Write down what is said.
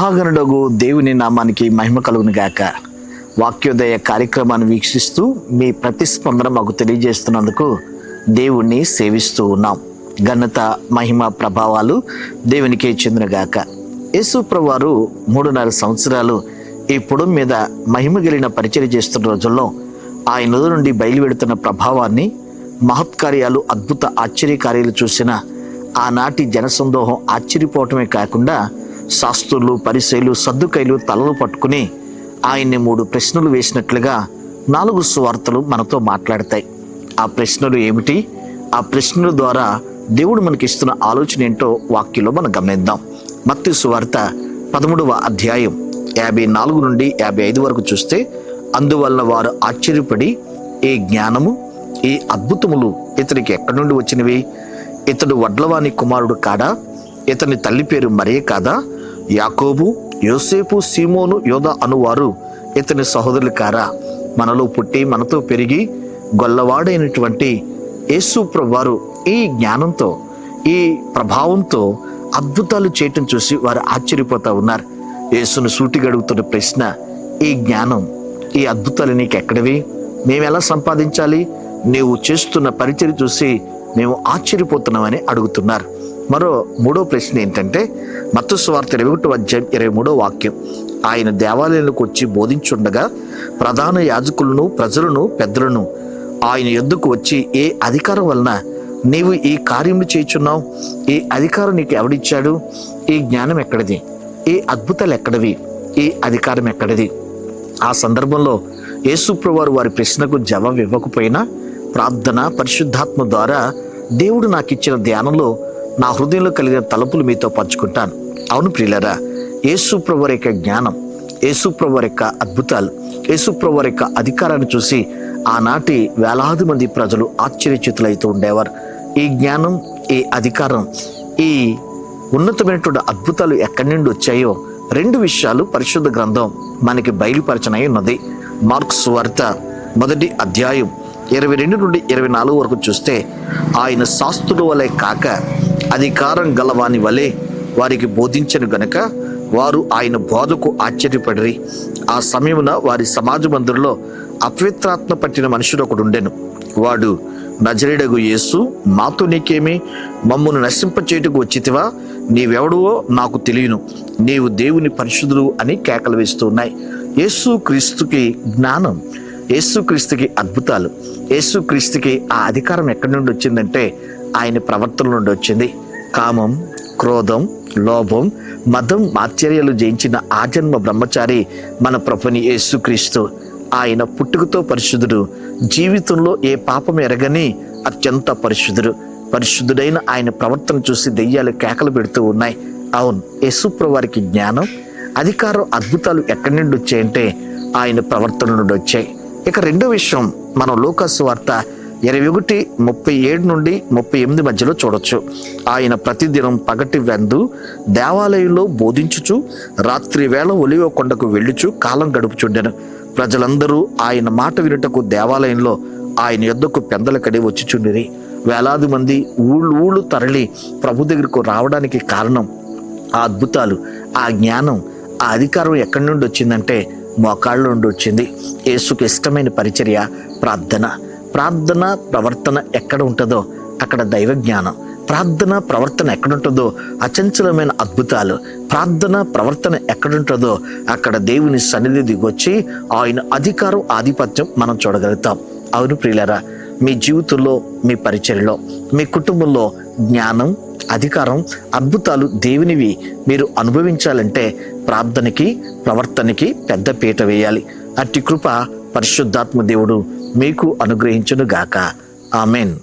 మహాగణుడగు దేవుని నామానికి మహిమ కలుగును గాక. వాక్యోదయ కార్యక్రమాన్ని వీక్షిస్తూ మీ ప్రతిస్పందన మాకు తెలియజేస్తున్నందుకు దేవుణ్ణి సేవిస్తూ ఉన్నాం. ఘనత మహిమ ప్రభావాలు దేవునికే చెందినగాక యేసు ప్రభువారు మూడున్నర సంవత్సరాలు ఈ పొడం మీద మహిమ గెలిన పరిచయం చేస్తున్న రోజుల్లో ఆయన నుండి బయలువెడుతున్న ప్రభావాన్ని మహత్కార్యాలు అద్భుత ఆశ్చర్యకార్యాలు చూసిన ఆనాటి జనసందోహం ఆశ్చర్యపోవటమే కాకుండా శాస్త్రులు పరిశైలు సర్దుకైలు తలలు పట్టుకుని ఆయన్ని మూడు ప్రశ్నలు వేసినట్లుగా నాలుగు సువార్తలు మనతో మాట్లాడతాయి. ఆ ప్రశ్నలు ఏమిటి? ఆ ప్రశ్నల ద్వారా దేవుడు మనకిస్తున్న ఆలోచన ఏంటో వాక్యంలో మనం గమనిద్దాం. మత్తి సువార్త పదమూడవ అధ్యాయం యాభై నాలుగు నుండి యాభై ఐదు వరకు చూస్తే అందువలన వారు ఆశ్చర్యపడి ఏ జ్ఞానము ఈ అద్భుతములు ఇతనికి ఎక్కడి నుండి వచ్చినవి? ఇతడు వడ్లవాణి కుమారుడు కాడా? ఇతని తల్లి పేరు మరే కాదా? యాకోబు యోసేపు సీమోను యోధ అనువారు ఇతని సహోదరులు కారా మనలో పుట్టి మనతో పెరిగి గొల్లవాడైనటువంటి యేసు వారు ఈ జ్ఞానంతో ఈ ప్రభావంతో అద్భుతాలు చేయటం చూసి వారు ఆశ్చర్యపోతూ ఉన్నారు. యేసును సూటిగడుగుతున్న ప్రశ్న ఈ జ్ఞానం ఈ అద్భుతాలు నీకు ఎక్కడివి మేము ఎలా సంపాదించాలి? నీవు చేస్తున్న పరిచయం చూసి మేము ఆశ్చర్యపోతున్నామని అడుగుతున్నారు. మరో మూడో ప్రశ్న ఏంటంటే మత్స్వార్త ఇరవై ఒకటి అధ్యాయం ఇరవై మూడో వాక్యం. ఆయన దేవాలయంలోకి వచ్చి బోధించుండగా ప్రధాన యాజకులను ప్రజలను పెద్దలను ఆయన ఎద్దుకు వచ్చి ఏ అధికారం వలన నీవు ఈ కార్యము చేయుచున్నావు? ఈ అధికారం నీకు ఎవడిచ్చాడు? ఈ జ్ఞానం ఎక్కడిది? ఈ అద్భుతాలు ఎక్కడివి? ఈ అధికారం ఎక్కడిది? ఆ సందర్భంలో యేసుప్రవారు వారి ప్రశ్నకు జవాబు ఇవ్వకపోయినా ప్రార్థన పరిశుద్ధాత్మ ద్వారా దేవుడు నాకు ఇచ్చిన ధ్యానంలో నా హృదయంలో కలిగిన తలుపులు మీతో పంచుకుంటాను. అవును ప్రియులరా యేసుప్రవర్ యొక్క జ్ఞానం యేసుప్రవర్ యొక్క అద్భుతాలు యేసుప్రవర్ యొక్క అధికారాన్ని చూసి ఆనాటి వేలాది మంది ప్రజలు ఆశ్చర్యచితులైతూ ఉండేవారు. ఈ జ్ఞానం ఈ అధికారం ఈ ఉన్నతమైనటువంటి అద్భుతాలు ఎక్కడి నుండి వచ్చాయో రెండు విషయాలు పరిశుద్ధ గ్రంథం మనకి బయలుపరచనై ఉన్నది. మార్క్స్ వార్త మొదటి అధ్యాయం ఇరవై రెండు నుండి ఇరవై నాలుగు వరకు చూస్తే ఆయన శాస్త్రుల వలె కాక అధికారం గలవాని వలె వారికి బోధించను గనక వారు ఆయన బోధకు ఆశ్చర్యపడిరి. ఆ సమయమున వారి సమాజ మందిరంలో అపవిత్రాత్మ పట్టిన మనుషుడు ఒకడు ఉండెను. వాడు నజరేడగు యేసు మాతో నీకేమి? మమ్మను నశింపచేటుకు వచ్చితివా? నీవెవడువో నాకు తెలియను. నీవు దేవుని పరిశుద్ధుడు అని కేకలు వేస్తూ ఉన్నాయి యేసు క్రీస్తుకి జ్ఞానం యేసుక్రీస్తుకి అద్భుతాలు. యేసుక్రీస్తుకి ఆ అధికారం ఎక్కడి నుండి వచ్చిందంటే ఆయన ప్రవర్తన నుండి వచ్చింది. కామం క్రోధం లోభం మదం ఆశ్చర్యాలు జయించిన ఆజన్మ బ్రహ్మచారి మన ప్రభుని యేసుక్రీస్తు ఆయన పుట్టుకతో పరిశుద్ధుడు. జీవితంలో ఏ పాపం ఎరగని అత్యంత పరిశుద్ధుడు. పరిశుద్ధుడైన ఆయన ప్రవర్తన చూసి దెయ్యాలు కేకలు పెడుతూ ఉన్నాయి. అవును యేసుప్రభు వారికి జ్ఞానం అధికారం అద్భుతాలు ఎక్కడి నుండి వచ్చాయంటే ఆయన ప్రవర్తన నుండి వచ్చాయి. ఇక రెండో విషయం మనం లోకస్ వార్త ఇరవై ఒకటి ముప్పై ఏడు నుండి ముప్పై ఎనిమిది మధ్యలో చూడొచ్చు. ఆయన ప్రతిదినం పగటి వెందు దేవాలయంలో బోధించుచు రాత్రి వేళ ఒలివ కొండకు వెళ్ళుచు కాలం గడుపుచుండెను. ప్రజలందరూ ఆయన మాట వినుటకు దేవాలయంలో ఆయన యొద్దకు పెందలకడి వచ్చిచుండిరి. వేలాది మంది ఊళ్ళు ఊళ్ళు తరలి ప్రభు దగ్గరకు రావడానికి కారణం ఆ అద్భుతాలు ఆ జ్ఞానం ఆ అధికారం ఎక్కడి నుండి వచ్చిందంటే మోకాళ్ళ నుండి వచ్చింది యేసుకు ఇష్టమైన పరిచర్య ప్రార్థన. ప్రార్థన ప్రవర్తన ఎక్కడ ఉంటుందో అక్కడ దైవ జ్ఞానం. ప్రార్థన ప్రవర్తన ఎక్కడుంటుందో అచంచలమైన అద్భుతాలు. ప్రార్థన ప్రవర్తన ఎక్కడుంటుందో అక్కడ దేవుని సన్నిధి దిగొచ్చి ఆయన అధికారం ఆధిపత్యం మనం చూడగలుగుతాం. అవును ప్రియులరా మీ జీవితంలో మీ పరిచయలో మీ కుటుంబంలో జ్ఞానం అధికారం అద్భుతాలు దేవునివి మీరు అనుభవించాలంటే ప్రార్థనకి ప్రవర్తనకి పెద్ద పీట వేయాలి. అట్టి కృప పరిశుద్ధాత్మ దేవుడు మీకు అనుగ్రహించునుగాక. ఆమెన్.